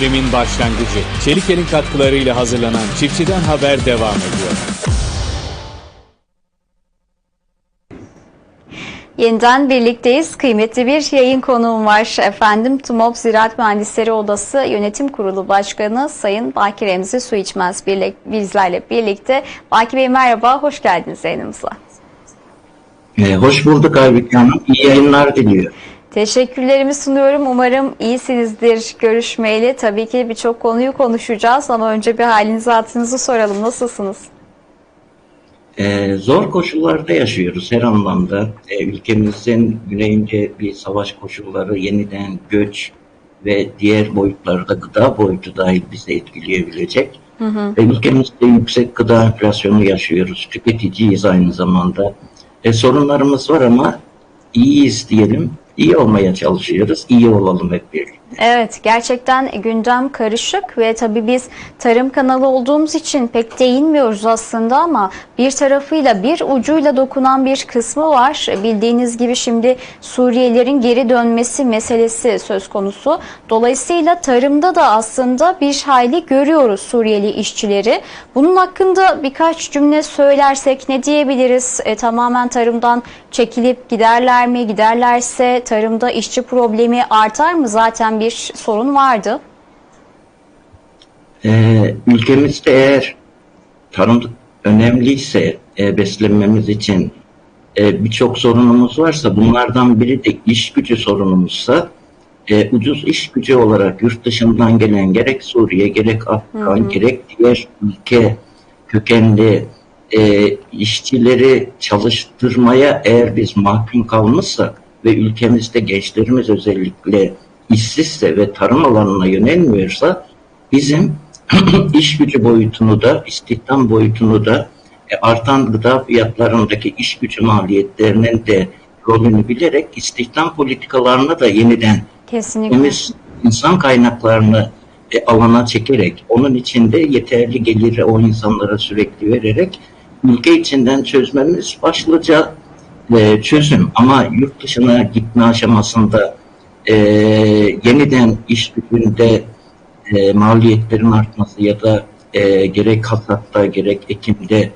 Verimin başlangıcı. Çelikel'in katkılarıyla hazırlanan Çiftçiden Haber devam ediyor. Yeniden birlikteyiz. Kıymetli bir yayın konuğum var. Efendim TUMOP Ziraat Mühendisleri Odası Yönetim Kurulu Başkanı Sayın Baki Remzi Su İçmez birlik- bizlerle birlikte. Baki Bey merhaba, hoş geldiniz yayınımıza. Ee, hoş bulduk Aybüke Hanım. İyi yayınlar diliyor. Teşekkürlerimi sunuyorum. Umarım iyisinizdir görüşmeyeli. Tabii ki birçok konuyu konuşacağız ama önce bir halinizi hatırınızı soralım. Nasılsınız? Ee, zor koşullarda yaşıyoruz her anlamda. Ee, ülkemizin güneyince bir savaş koşulları, yeniden göç ve diğer boyutlarda gıda boyutu dahil bizi etkileyebilecek. Ve ülkemizde yüksek gıda enflasyonu yaşıyoruz. Tüketiciyiz aynı zamanda. E, sorunlarımız var ama iyiyiz diyelim. İyi olmaya çalışıyoruz. İyi olalım hep birlikte. Evet gerçekten gündem karışık ve tabii biz tarım kanalı olduğumuz için pek değinmiyoruz aslında ama bir tarafıyla bir ucuyla dokunan bir kısmı var. Bildiğiniz gibi şimdi Suriyelilerin geri dönmesi meselesi söz konusu. Dolayısıyla tarımda da aslında bir hayli görüyoruz Suriyeli işçileri. Bunun hakkında birkaç cümle söylersek ne diyebiliriz? E, tamamen tarımdan çekilip giderler mi? Giderlerse tarımda işçi problemi artar mı? Zaten bir sorun vardı. Ee, ülkemizde eğer tarım önemliyse e, beslenmemiz için e, birçok sorunumuz varsa bunlardan biri de iş gücü sorunumuzsa e, ucuz iş gücü olarak yurt dışından gelen gerek Suriye gerek Afgan gerek diğer ülke kökenli e, işçileri çalıştırmaya eğer biz mahkum kalmışsak ve ülkemizde gençlerimiz özellikle işsizse ve tarım alanına yönelmiyorsa bizim iş gücü boyutunu da istihdam boyutunu da e, artan gıda fiyatlarındaki iş gücü maliyetlerinin de rolünü bilerek istihdam politikalarını da yeniden Kesinlikle. temiz insan kaynaklarını e, alana çekerek, onun içinde yeterli geliri o insanlara sürekli vererek ülke içinden çözmemiz başlıca e, çözüm. Ama yurt dışına gitme aşamasında e, yeniden iş gücünde e, maliyetlerin artması ya da e, gerek hasatta gerek ekimde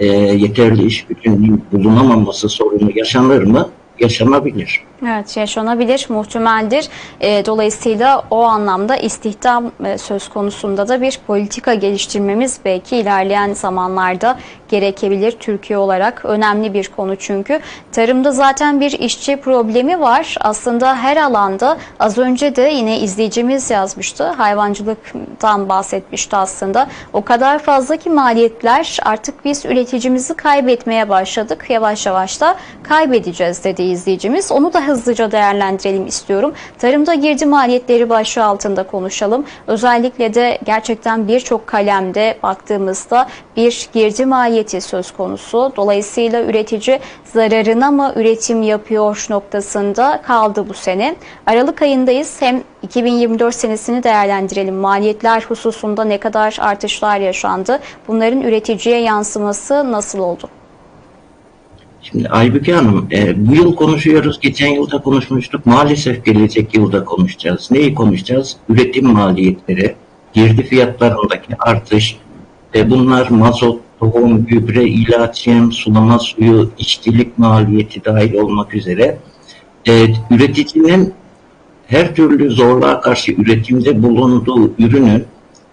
e, yeterli iş gücünün bulunamaması sorunu yaşanır mı? Yaşanabilir. Evet yaşanabilir, muhtemeldir. E, dolayısıyla o anlamda istihdam e, söz konusunda da bir politika geliştirmemiz belki ilerleyen zamanlarda gerekebilir Türkiye olarak. Önemli bir konu çünkü. Tarımda zaten bir işçi problemi var. Aslında her alanda az önce de yine izleyicimiz yazmıştı. Hayvancılıktan bahsetmişti aslında. O kadar fazla ki maliyetler artık biz üreticimizi kaybetmeye başladık. Yavaş yavaş da kaybedeceğiz dedi izleyicimiz. Onu da hızlıca değerlendirelim istiyorum. Tarımda girdi maliyetleri başlığı altında konuşalım. Özellikle de gerçekten birçok kalemde baktığımızda bir girdi maliyeti söz konusu. Dolayısıyla üretici zararına mı üretim yapıyor noktasında kaldı bu sene. Aralık ayındayız. Hem 2024 senesini değerlendirelim. Maliyetler hususunda ne kadar artışlar yaşandı? Bunların üreticiye yansıması nasıl oldu? Şimdi Aybüke Hanım, e, bu yıl konuşuyoruz, geçen yılda konuşmuştuk. Maalesef gelecek yılda konuşacağız. Neyi konuşacağız? Üretim maliyetleri, girdi fiyatlarındaki artış, e, bunlar mazot, tohum, gübre, ilaç, sulama suyu, işçilik maliyeti dahil olmak üzere e, üreticinin her türlü zorluğa karşı üretimde bulunduğu ürünün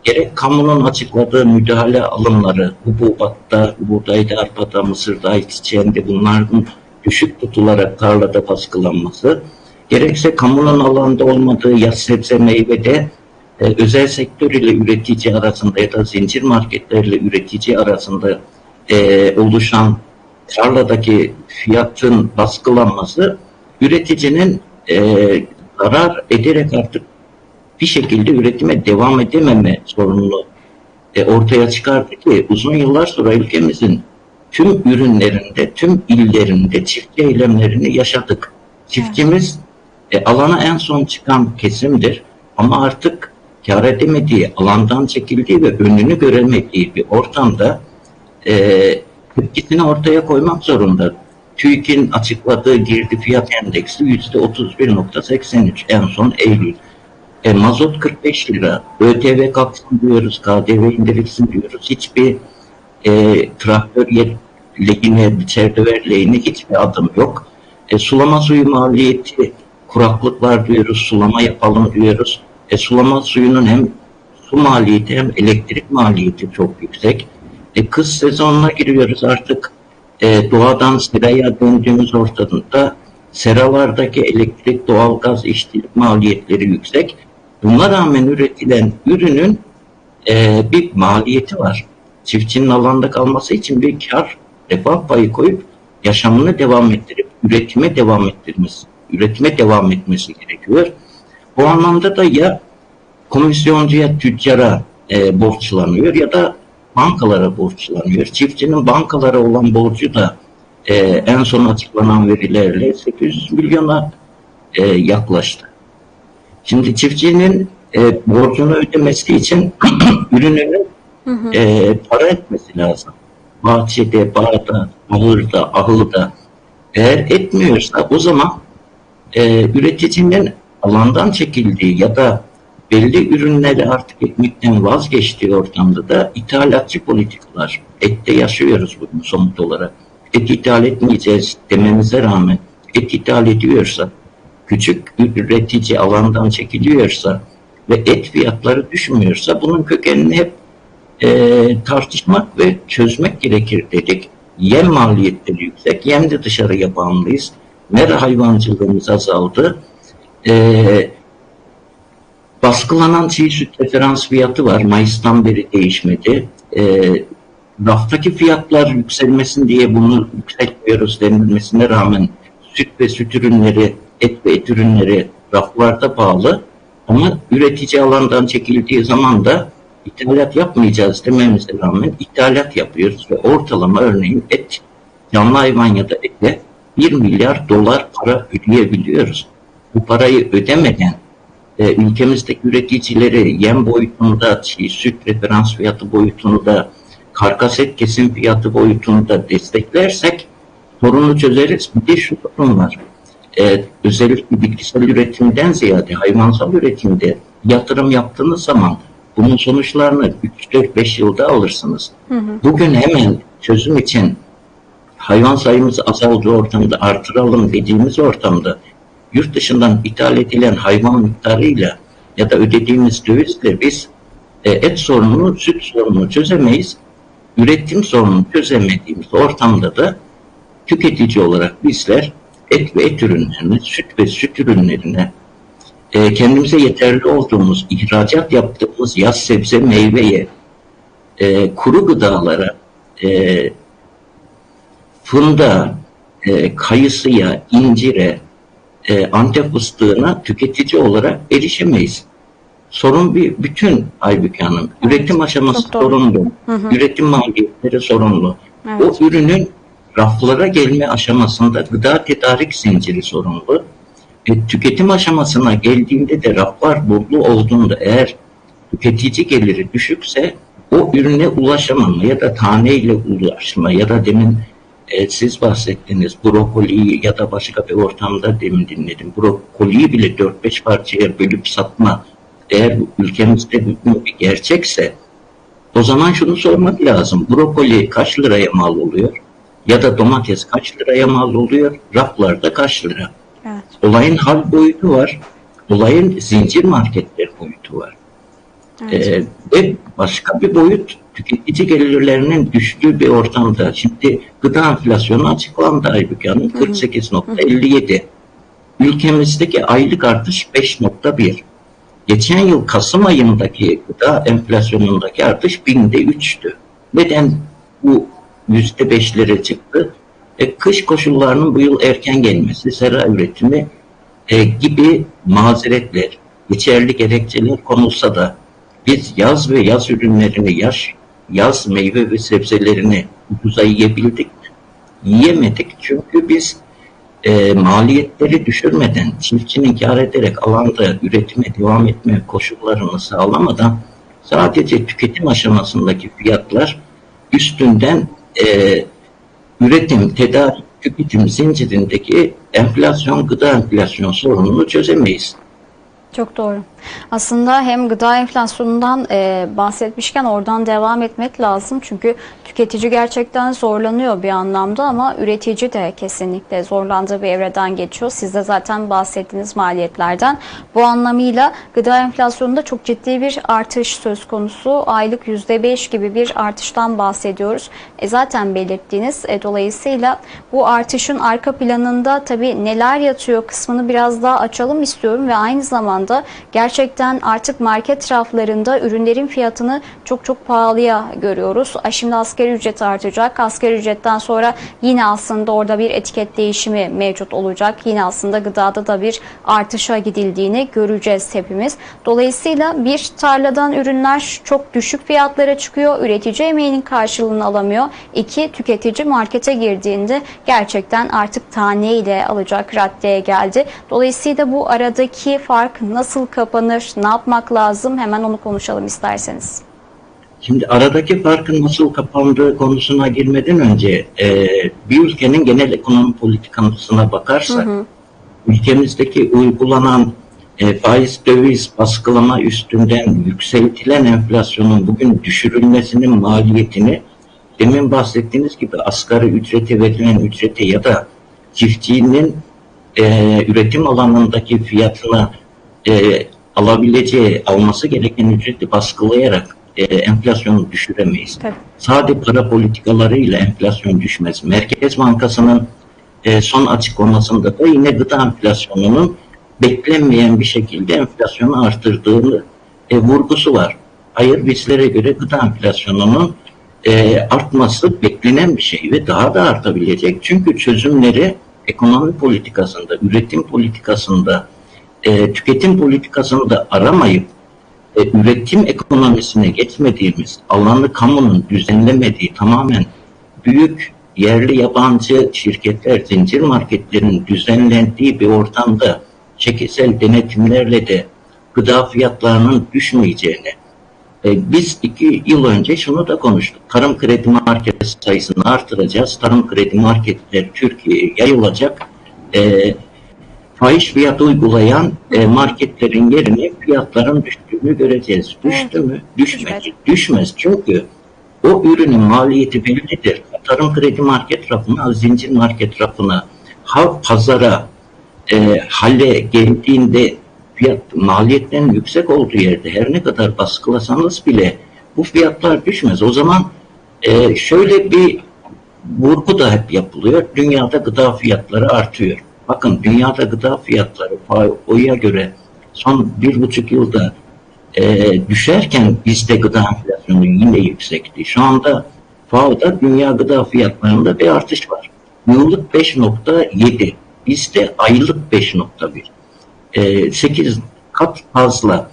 gerek kamunun açıkladığı müdahale alımları, hububatta, buğdayda, arpada, mısırda, ayçiçeğinde bunların düşük tutularak tarlada baskılanması, gerekse kamunun alanda olmadığı yaz sebze meyvede e, özel sektör ile üretici arasında ya da zincir marketlerle üretici arasında e, oluşan tarladaki fiyatın baskılanması üreticinin e, zarar ederek artık bir şekilde üretime devam edememe sorununu e, ortaya çıkardı ki uzun yıllar sonra ülkemizin tüm ürünlerinde, tüm illerinde çiftçi eylemlerini yaşadık. Çiftçimiz e, alana en son çıkan kesimdir ama artık kar edemediği, alandan çekildiği ve önünü göremediği bir ortamda e, tepkisini ortaya koymak zorunda. TÜİK'in açıkladığı girdi fiyat endeksi yüzde 31.83 en son Eylül. E, mazot 45 lira. ÖTV kalksın diyoruz, KDV indirilsin diyoruz. Hiçbir e, traktör lehine, çevre lehine hiçbir adım yok. E, sulama suyu maliyeti, kuraklık var diyoruz, sulama yapalım diyoruz. E, sulama suyunun hem su maliyeti hem elektrik maliyeti çok yüksek. E, kış sezonuna giriyoruz artık. E, doğadan seraya döndüğümüz ortamda seralardaki elektrik, doğalgaz, işçilik maliyetleri yüksek. Buna rağmen üretilen ürünün e, bir maliyeti var. Çiftçinin alanda kalması için bir kar, refah payı koyup yaşamını devam ettirip üretime devam ettirmesi, üretime devam etmesi gerekiyor. Bu anlamda da ya komisyoncuya, tüccara e, borçlanıyor ya da bankalara borçlanıyor. Çiftçinin bankalara olan borcu da e, en son açıklanan verilerle 800 milyona e, yaklaştı. Şimdi çiftçinin e, borcunu ödemesi için ürününü e, para etmesi lazım. Bahçede, bağda, ahırda, ahılda eğer etmiyorsa o zaman e, üreticinin alandan çekildiği ya da belli ürünleri artık etmekten vazgeçtiği ortamda da ithalatçı politikalar. Ette yaşıyoruz bunu somut olarak. Et ithal etmeyeceğiz dememize rağmen et ithal ediyorsa, küçük üretici alandan çekiliyorsa ve et fiyatları düşmüyorsa bunun kökenini hep e, tartışmak ve çözmek gerekir dedik. Yem maliyetleri yüksek, yem de dışarıya bağımlıyız. Mera hayvancılığımız azaldı. E, baskılanan çiğ süt referans fiyatı var. Mayıs'tan beri değişmedi. E, raftaki fiyatlar yükselmesin diye bunu yükseltmiyoruz denilmesine rağmen süt ve süt ürünleri, et ve et ürünleri raflarda pahalı. Ama üretici alandan çekildiği zaman da ithalat yapmayacağız dememize rağmen ithalat yapıyoruz ve ortalama örneğin et, canlı hayvan ya da ete 1 milyar dolar para ödeyebiliyoruz. Bu parayı ödemeden e, ülkemizdeki üreticileri yem boyutunda, çiğ süt referans fiyatı boyutunda, karkas et kesim fiyatı boyutunda desteklersek sorunu çözeriz. Bir de şu sorun var. E, özellikle bitkisel üretimden ziyade hayvansal üretimde yatırım yaptığınız zaman bunun sonuçlarını 3-4-5 yılda alırsınız. Bugün hemen çözüm için hayvan sayımız azaldığı ortamda artıralım dediğimiz ortamda yurt dışından ithal edilen hayvan miktarıyla ya da ödediğimiz dövizle biz e, et sorununu, süt sorununu çözemeyiz. Üretim sorununu çözemediğimiz ortamda da tüketici olarak bizler et ve et ürünlerine, süt ve süt ürünlerine e, kendimize yeterli olduğumuz, ihracat yaptığımız yaz sebze meyveye, e, kuru gıdalara, e, fındığa, e, kayısıya, incire, e, antep fıstığına tüketici olarak erişemeyiz. Sorun bir bütün Aybüke Hanım. Üretim aşaması çok doğru. sorunlu. Üretim maliyetleri sorunlu. Evet. O ürünün raflara gelme aşamasında gıda tedarik zinciri sorunlu. E, tüketim aşamasına geldiğinde de raflar dolu olduğunda eğer tüketici geliri düşükse o ürüne ulaşamama ya da taneyle ulaşma ya da demin e, siz bahsettiniz brokoliyi ya da başka bir ortamda demin dinledim. Brokoliyi bile 4-5 parçaya bölüp satma eğer ülkemizde bu bir gerçekse o zaman şunu sormak lazım. Brokoli kaç liraya mal oluyor? Ya da domates kaç liraya mal oluyor? Raflarda kaç lira? Evet. Olayın hal boyutu var. Olayın zincir marketler boyutu var. Ee, ve başka bir boyut tüketici gelirlerinin düştüğü bir ortamda. Şimdi gıda enflasyonu açıklandı Aybüke Hanım 48.57. Ülkemizdeki aylık artış 5.1. Geçen yıl Kasım ayındaki gıda enflasyonundaki artış binde 3'tü. Neden bu yüzde beşlere çıktı? E, kış koşullarının bu yıl erken gelmesi, sera üretimi e, gibi mazeretler, geçerli gerekçeler konulsa da biz yaz ve yaz ürünlerini, yaş, yaz meyve ve sebzelerini ucuza yiyebildik? Yiyemedik çünkü biz e, maliyetleri düşürmeden, çiftçinin kar ederek alanda üretime devam etme koşullarını sağlamadan sadece tüketim aşamasındaki fiyatlar üstünden e, üretim, tedarik, tüketim zincirindeki enflasyon, gıda enflasyon sorununu çözemeyiz. Çok doğru. Aslında hem gıda enflasyonundan e, bahsetmişken oradan devam etmek lazım. Çünkü tüketici gerçekten zorlanıyor bir anlamda ama üretici de kesinlikle zorlandığı bir evreden geçiyor. Siz de zaten bahsettiğiniz maliyetlerden. Bu anlamıyla gıda enflasyonunda çok ciddi bir artış söz konusu. Aylık %5 gibi bir artıştan bahsediyoruz. E, zaten belirttiğiniz e, dolayısıyla bu artışın arka planında tabii neler yatıyor kısmını biraz daha açalım istiyorum ve aynı zamanda gerçekten artık market raflarında ürünlerin fiyatını çok çok pahalıya görüyoruz. Şimdi asgari ücret artacak. Asgari ücretten sonra yine aslında orada bir etiket değişimi mevcut olacak. Yine aslında gıdada da bir artışa gidildiğini göreceğiz hepimiz. Dolayısıyla bir tarladan ürünler çok düşük fiyatlara çıkıyor. Üretici emeğinin karşılığını alamıyor. İki, tüketici markete girdiğinde gerçekten artık taneyle alacak raddeye geldi. Dolayısıyla bu aradaki fark nasıl kapanır, ne yapmak lazım hemen onu konuşalım isterseniz. Şimdi aradaki farkın nasıl kapandığı konusuna girmeden önce e, bir ülkenin genel ekonomi politikasına bakarsak ülkemizdeki uygulanan e, faiz döviz baskılama üstünden yükseltilen enflasyonun bugün düşürülmesinin maliyetini demin bahsettiğiniz gibi asgari ücrete verilen ücrete ya da çiftçinin e, üretim alanındaki fiyatına e, alabileceği, alması gereken ücreti baskılayarak e, enflasyonu düşüremeyiz. Tabii. Sade para politikalarıyla enflasyon düşmez. Merkez Bankası'nın e, son açıklamasında da yine gıda enflasyonunun beklenmeyen bir şekilde enflasyonu artırdığını e, vurgusu var. Hayır bizlere göre gıda enflasyonunun e, artması beklenen bir şey ve daha da artabilecek. Çünkü çözümleri ekonomi politikasında, üretim politikasında, e, tüketim politikasında aramayıp e, üretim ekonomisine geçmediğimiz, alanı kamunun düzenlemediği tamamen büyük yerli yabancı şirketler, zincir marketlerin düzenlendiği bir ortamda çekisel denetimlerle de gıda fiyatlarının düşmeyeceğini, e, biz iki yıl önce şunu da konuştuk. Tarım kredi market sayısını artıracağız. Tarım kredi marketler Türkiye'ye yayılacak. E, fahiş fiyat uygulayan e, marketlerin yerine fiyatların düştüğünü göreceğiz. Düştü mü? Düşmez. Düşmez. Düşmez. Çünkü o ürünün maliyeti bellidir. Tarım kredi market rafına, zincir market rafına, halk pazara, e, hale geldiğinde fiyat maliyetten yüksek olduğu yerde her ne kadar baskılasanız bile bu fiyatlar düşmez. O zaman e, şöyle bir vurgu da hep yapılıyor. Dünyada gıda fiyatları artıyor. Bakın dünyada gıda fiyatları FAO'ya göre son bir buçuk yılda e, düşerken bizde gıda enflasyonu yine yüksekti. Şu anda FAO'da dünya gıda fiyatlarında bir artış var. Yıllık 5.7, bizde aylık 5.1. E, 8 kat fazla.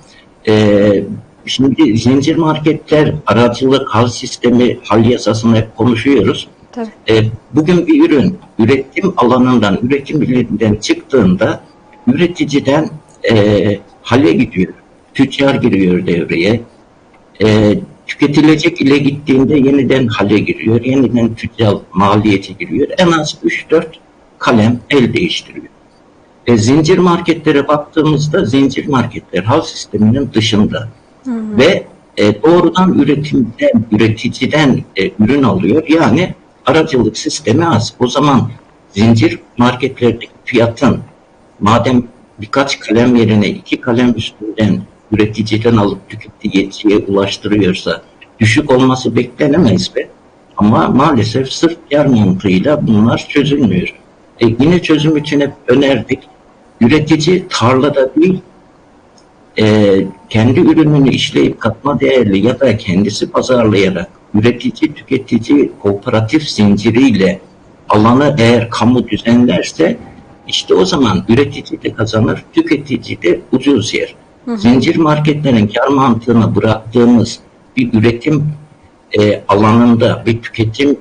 E, şimdi zincir marketler, aracılık, hal sistemi, hal yasasını hep konuşuyoruz. Tabii. E, bugün bir ürün üretim alanından, üretim ilinden çıktığında üreticiden e, hale gidiyor. Tüccar giriyor devreye. E, tüketilecek ile gittiğinde yeniden hale giriyor. Yeniden tüccar maliyete giriyor. En az 3-4 kalem el değiştiriyor. E, zincir marketlere baktığımızda zincir marketler hal sisteminin dışında ve e, doğrudan üretimden, üreticiden e, ürün alıyor. Yani aracılık sistemi az. O zaman zincir marketlerdeki fiyatın madem birkaç kalem yerine iki kalem üstünden üreticiden alıp tüketiciye ulaştırıyorsa düşük olması beklenemez be. Ama maalesef sırf kar mantığıyla bunlar çözülmüyor. E yine çözüm için hep önerdik. Üretici tarlada değil, e, kendi ürününü işleyip katma değerli ya da kendisi pazarlayarak üretici tüketici kooperatif zinciriyle alanı eğer kamu düzenlerse işte o zaman üretici de kazanır, tüketici de ucuz yer. Zincir marketlerin kar mantığına bıraktığımız bir üretim e, alanında, bir tüketim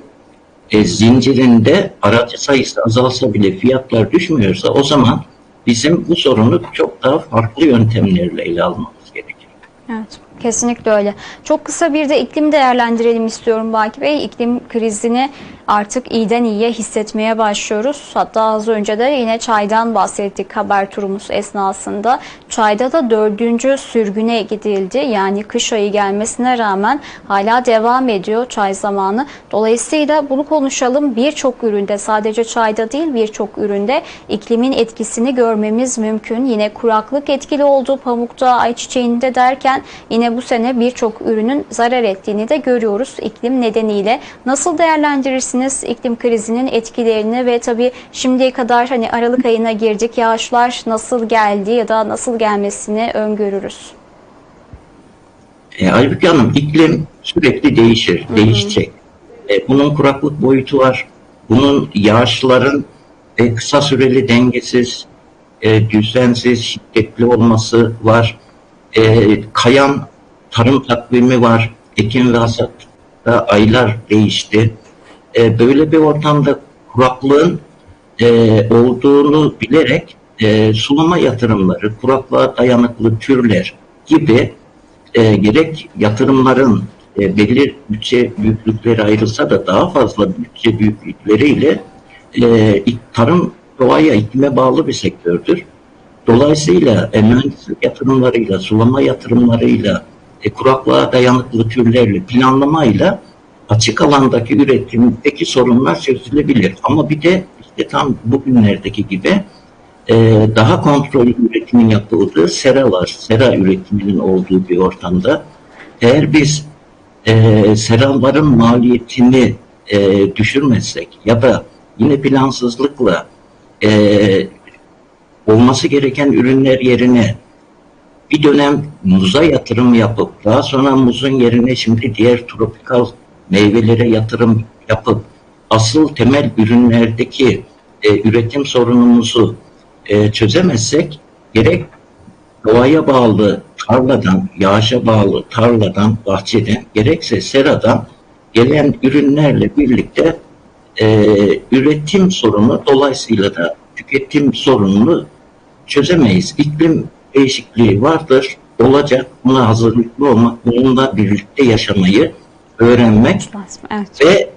e, zincirinde aracı sayısı azalsa bile fiyatlar düşmüyorsa o zaman bizim bu sorunu çok daha farklı yöntemlerle ele almamız gerekir. Evet, kesinlikle öyle. Çok kısa bir de iklim değerlendirelim istiyorum Baki Bey. İklim krizini artık iyiden iyiye hissetmeye başlıyoruz. Hatta az önce de yine çaydan bahsettik haber turumuz esnasında. Çayda da dördüncü sürgüne gidildi. Yani kış ayı gelmesine rağmen hala devam ediyor çay zamanı. Dolayısıyla bunu konuşalım. Birçok üründe sadece çayda değil birçok üründe iklimin etkisini görmemiz mümkün. Yine kuraklık etkili oldu pamukta, ayçiçeğinde derken yine bu sene birçok ürünün zarar ettiğini de görüyoruz iklim nedeniyle. Nasıl değerlendirirsiniz iklim krizinin etkilerini ve tabii şimdiye kadar hani Aralık ayına girdik yağışlar nasıl geldi ya da nasıl gelmesini öngörürüz? E, Aybüke Hanım iklim sürekli değişir, değişecek. E, bunun kuraklık boyutu var. Bunun yağışların e, kısa süreli dengesiz, e, düzensiz, şiddetli olması var. E, kayan tarım takvimi var. Ekim ve hasatta aylar değişti. E, böyle bir ortamda kuraklığın e, olduğunu bilerek e, sulama yatırımları, kuraklığa dayanıklı türler gibi e, gerek yatırımların e, belli bütçe büyüklükleri ayrılsa da daha fazla bütçe büyüklükleriyle e, tarım doğaya iklime bağlı bir sektördür. Dolayısıyla e, mühendislik yatırımlarıyla, sulama yatırımlarıyla, e, kuraklığa dayanıklı türlerle, planlamayla açık alandaki üretimdeki sorunlar çözülebilir. Ama bir de işte tam bugünlerdeki gibi e, daha kontrollü üretimin yapıldığı seralar, sera üretiminin olduğu bir ortamda eğer biz e, seraların maliyetini e, düşürmezsek ya da yine plansızlıkla e, olması gereken ürünler yerine bir dönem muza yatırım yapıp daha sonra muzun yerine şimdi diğer tropikal meyvelere yatırım yapıp asıl temel ürünlerdeki e, üretim sorunumuzu e, çözemezsek gerek doğaya bağlı tarladan, yağışa bağlı tarladan, bahçeden, gerekse seradan gelen ürünlerle birlikte e, üretim sorunu dolayısıyla da tüketim sorununu çözemeyiz. İklim değişikliği vardır, olacak. Buna hazırlıklı olmak, bununla birlikte yaşamayı öğrenmek. Evet. ve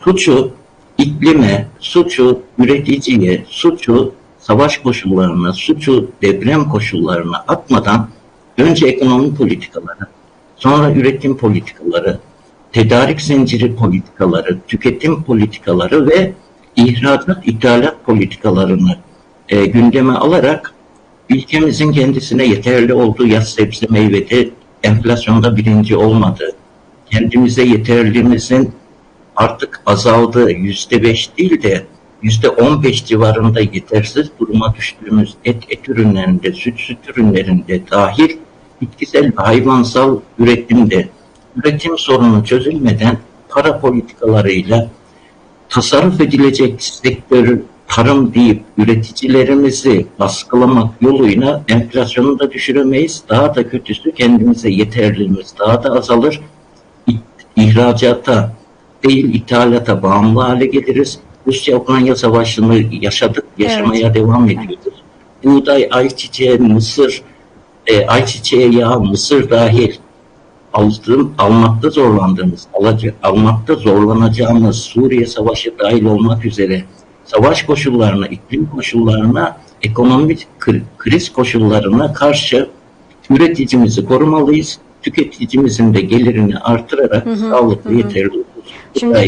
suçu iklime, suçu üreticiye, suçu savaş koşullarına, suçu deprem koşullarına atmadan önce ekonomi politikaları, sonra üretim politikaları, tedarik zinciri politikaları, tüketim politikaları ve ihracat ithalat politikalarını e, gündeme alarak ülkemizin kendisine yeterli olduğu yaz sebze meyvede enflasyonda birinci olmadığı, kendimize yeterliğimizin artık azaldığı yüzde beş değil de yüzde on beş civarında yetersiz duruma düştüğümüz et, et ürünlerinde, süt süt ürünlerinde dahil bitkisel ve hayvansal üretimde üretim sorunu çözülmeden para politikalarıyla tasarruf edilecek sektör tarım deyip üreticilerimizi baskılamak yoluyla enflasyonu da düşüremeyiz. Daha da kötüsü kendimize yeterliliğimiz daha da azalır. İhracata değil ithalata bağımlı hale geliriz. Rusya-Ukrayna savaşını yaşadık, yaşamaya devam ediyoruz. Buğday, ayçiçeği, mısır, e, ayçiçeği yağı, mısır dahil aldığım, almakta zorlandığımız, alacak, almakta zorlanacağımız Suriye Savaşı dahil olmak üzere savaş koşullarına, iklim koşullarına, ekonomik kri- kriz koşullarına karşı üreticimizi korumalıyız. Tüketicimizin de gelirini artırarak sağlıklı, yeterli Şimdi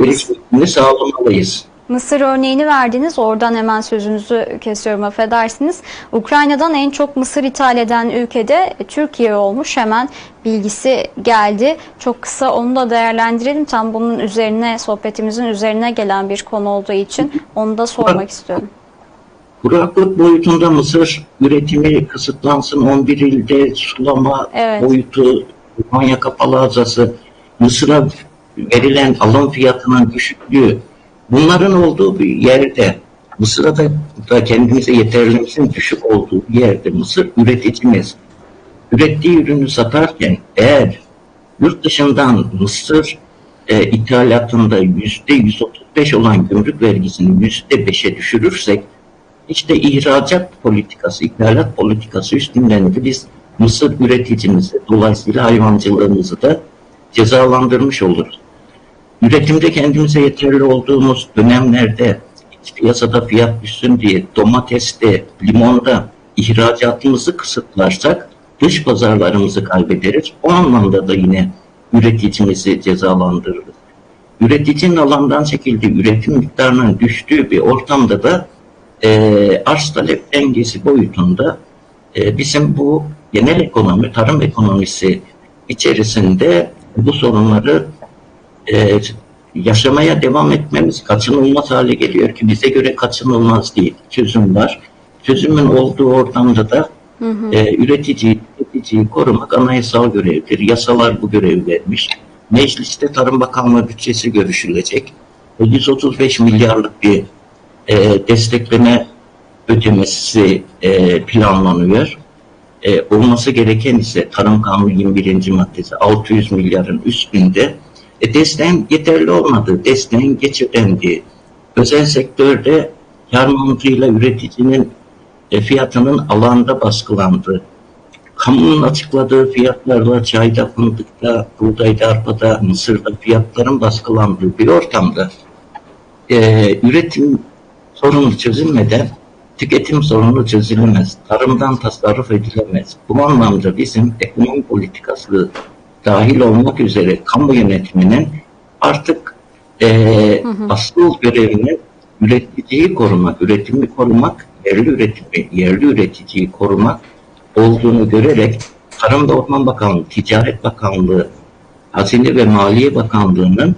erişimini sağlamalıyız. Mısır örneğini verdiniz. Oradan hemen sözünüzü kesiyorum affedersiniz. Ukrayna'dan en çok mısır ithal eden ülkede Türkiye olmuş. Hemen bilgisi geldi. Çok kısa onu da değerlendirelim. Tam bunun üzerine sohbetimizin üzerine gelen bir konu olduğu için onu da sormak istiyorum. Kuraklık boyutunda mısır üretimi kısıtlansın 11 ilde sulama Evet. boyutu Konya Kapalı Havzası Mısır'a verilen alım fiyatının düşüklüğü bunların olduğu bir yerde Mısır'a da, da kendimize yeterlimizin düşük olduğu bir yerde Mısır üreticimiz ürettiği ürünü satarken eğer yurt dışından mısır e, ithalatında yüzde 135 olan gümrük vergisini yüzde beşe düşürürsek işte ihracat politikası, ithalat politikası üstünden de biz mısır üreticimizi dolayısıyla hayvancılığımızı da cezalandırmış oluruz. Üretimde kendimize yeterli olduğumuz dönemlerde piyasada fiyat düşsün diye domateste, limonda ihracatımızı kısıtlarsak dış pazarlarımızı kaybederiz. O anlamda da yine üreticimizi cezalandırırız. Üreticinin alandan çekildiği, üretim miktarının düştüğü bir ortamda da e, arz talep dengesi boyutunda e, bizim bu genel ekonomi, tarım ekonomisi içerisinde bu sorunları e, yaşamaya devam etmemiz kaçınılmaz hale geliyor ki bize göre kaçınılmaz değil. Çözüm var. Çözümün olduğu ortamda da e, üreticiyi, tüketiciyi korumak anayasal görevdir. Yasalar bu görev vermiş. Mecliste Tarım Bakanlığı bütçesi görüşülecek. E, 135 milyarlık bir e, destekleme ödemesi e, planlanıyor. E, olması gereken ise Tarım Kanunu 21. maddesi 600 milyarın üstünde e, desteğin yeterli olmadığı, desteğin geç ödendiği, özel sektörde kar mantığıyla üreticinin e, fiyatının alanda baskılandığı, kamunun açıkladığı fiyatlarla çayda, fındıkta, buğdayda, arpada, mısırda fiyatların baskılandığı bir ortamda e, üretim sorunu çözülmeden tüketim sorunu çözülemez. Tarımdan tasarruf edilemez. Bu anlamda bizim ekonomi politikası dahil olmak üzere kamu yönetiminin artık e, asıl görevinin üreticiyi korumak, üretimi korumak, yerli üretimi, yerli üreticiyi korumak olduğunu görerek Tarım ve Orman Bakanlığı, Ticaret Bakanlığı, Hazine ve Maliye Bakanlığı'nın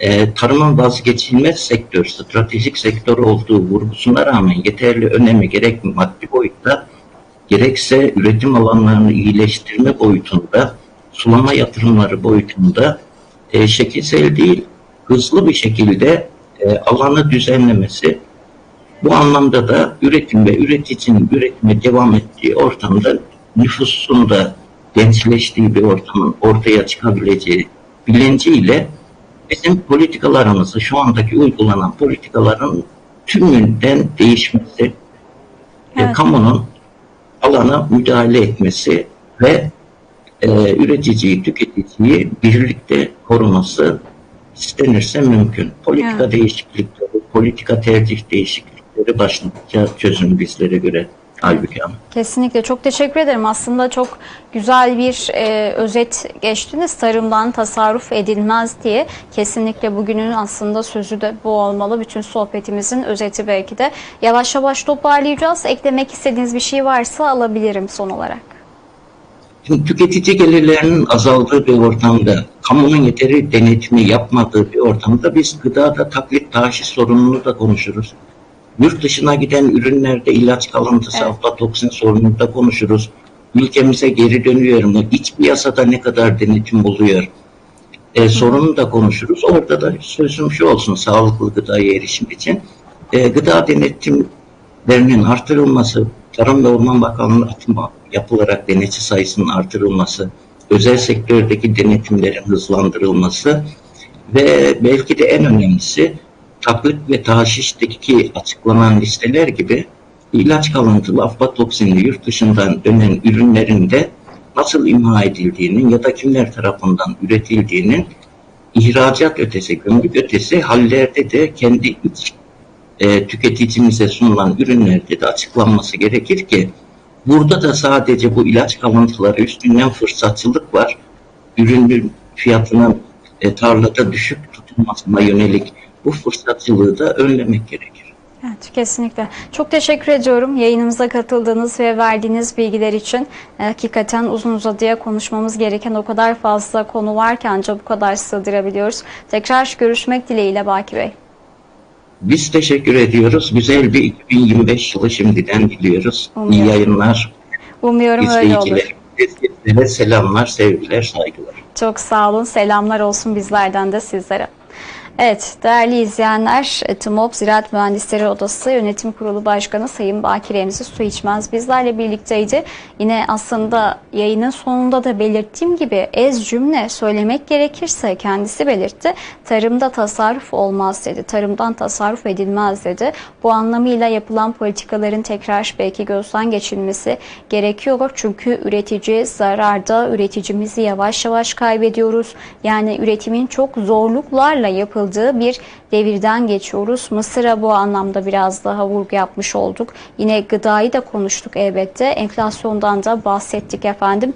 e, tarımın vazgeçilmez sektör, stratejik sektör olduğu vurgusuna rağmen yeterli önemi gerek maddi boyutta gerekse üretim alanlarını iyileştirme boyutunda, sulama yatırımları boyutunda e, şekilsel değil, hızlı bir şekilde e, alanı düzenlemesi bu anlamda da üretim ve üreticinin üretime devam ettiği ortamda nüfusun da gençleştiği bir ortamın ortaya çıkabileceği bilinciyle bizim politikalarımızı şu andaki uygulanan politikaların tümünden değişmesi, e, Evet. kamunun alana müdahale etmesi ve e, üreticiyi, tüketiciyi birlikte koruması istenirse mümkün. Politika Evet. değişiklikleri, politika tercih değişiklikleri başlıca çözüm bizlere göre Halbuki Hanım. Kesinlikle çok teşekkür ederim. Aslında çok güzel bir e, özet geçtiniz. Tarımdan tasarruf edilmez diye. Kesinlikle bugünün aslında sözü de bu olmalı. Bütün sohbetimizin özeti belki de. Yavaş yavaş toparlayacağız. Eklemek istediğiniz bir şey varsa alabilirim son olarak. Şimdi tüketici gelirlerinin azaldığı bir ortamda, kamunun yeteri denetimi yapmadığı bir ortamda biz gıdada taklit taşi sorununu da konuşuruz. Yurt dışına giden ürünlerde ilaç kalıntısı, Evet. aflatoksin sorununu da konuşuruz. Ülkemize geri dönüyor mu? İç piyasada ne kadar denetim oluyor? E, sorunu da konuşuruz. Orada da sözüm şu olsun sağlıklı gıdaya erişim için. E, gıda denetimlerinin artırılması, Tarım ve Orman Bakanlığı atma yapılarak denetçi sayısının artırılması, özel sektördeki denetimlerin hızlandırılması ve belki de en önemlisi taklit ve taşişteki açıklanan listeler gibi ilaç kalıntılı aflatoksinli yurt dışından dönen ürünlerin de nasıl imha edildiğinin ya da kimler tarafından üretildiğinin ihracat ötesi, gümrük ötesi hallerde de kendi iç e, tüketicimize sunulan ürünlerde de açıklanması gerekir ki burada da sadece bu ilaç kalıntıları üstünden fırsatçılık var. Ürünün fiyatının e, tarlada düşük tutulmasına yönelik bu fırsatçılığı da önlemek gerekir. Evet, kesinlikle. Çok teşekkür ediyorum yayınımıza katıldığınız ve verdiğiniz bilgiler için. E, Hakikaten uzun uzadıya konuşmamız gereken o kadar fazla konu var ki ancak bu kadar sığdırabiliyoruz. Tekrar görüşmek dileğiyle Baki Bey. Biz teşekkür ediyoruz. Güzel bir 2025 yılı şimdiden diliyoruz. Umuyorum. İyi yayınlar. Umuyorum öyle olur. Selamlar, sevgiler, saygılar. Çok sağ olun. Selamlar olsun bizlerden de sizlere. Evet, değerli izleyenler, TMOB Ziraat Mühendisleri Odası Yönetim Kurulu Başkanı Sayın Bakir Remzi Su İçmez bizlerle birlikteydi. Yine aslında yayının sonunda da belirttiğim gibi ez cümle söylemek gerekirse kendisi belirtti. Tarımda tasarruf olmaz dedi, tarımdan tasarruf edilmez dedi. Bu anlamıyla yapılan politikaların tekrar belki gözden geçilmesi gerekiyor. Çünkü üretici zararda, üreticimizi yavaş yavaş kaybediyoruz. Yani üretimin çok zorluklarla yapıldığı bir devirden geçiyoruz. Mısır'a bu anlamda biraz daha vurgu yapmış olduk. Yine gıdayı da konuştuk elbette. Enflasyondan da bahsettik efendim.